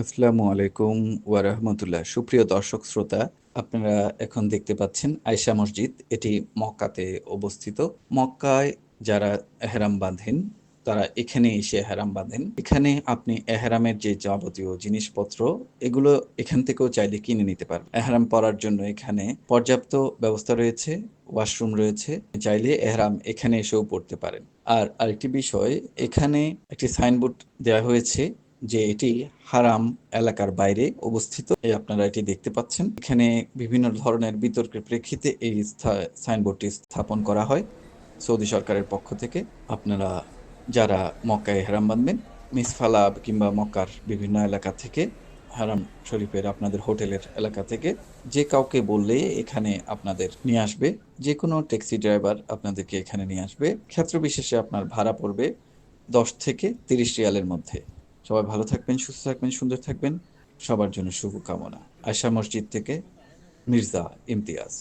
আসসালামু আলাইকুম ওয়া রাহমাতুল্লাহ। সুপ্রিয় দর্শক শ্রোতা, আপনারা এখন দেখতে পাচ্ছেন আয়েশা মসজিদ। এটি মক্কাতে অবস্থিত। মক্কায় যারা এহরাম বাঁধেন, তারা এখানে এসে এহরাম বাঁধেন। এখানে আপনি এহরামের যে যাবতীয় জিনিসপত্র, এগুলো এখান থেকেও চাইলে কিনে নিতে পারবেন। এহরাম পরার জন্য এখানে পর্যাপ্ত ব্যবস্থা রয়েছে, ওয়াশরুম রয়েছে। চাইলে এহরাম এখানে এসেও পড়তে পারেন। আর আরেকটি বিষয়, এখানে একটি সাইনবোর্ড দেওয়া হয়েছে যে এটি হারাম এলাকার বাইরে অবস্থিত আপনারা এটি দেখতে পাচ্ছেন। এখানে বিভিন্ন ধরনের বিতর্কের প্রেক্ষিতে এই সাইনবোর্ডটি স্থাপন করা হয় সৌদি সরকারের পক্ষ থেকে। আপনারা যারা মক্কায় হারাম বাঁধবেন মিসফালা কিংবা মক্কার বিভিন্ন এলাকা থেকে, হারাম শরীফের আপনাদের হোটেলের এলাকা থেকে, যে কাউকে বললে এখানে আপনাদের নিয়ে আসবে যে কোনো ট্যাক্সি ড্রাইভার আপনাদেরকে এখানে নিয়ে আসবে। ক্ষেত্র বিশেষে আপনার ভাড়া পড়বে দশ থেকে তিরিশ রিয়ালের মধ্যে। সবাই ভালো থাকবেন, সুস্থ থাকবেন, সুন্দর থাকবেন। সবার জন্য শুভকামনা। আশা মসজিদ থেকে মির্জা ইমতিয়াজ।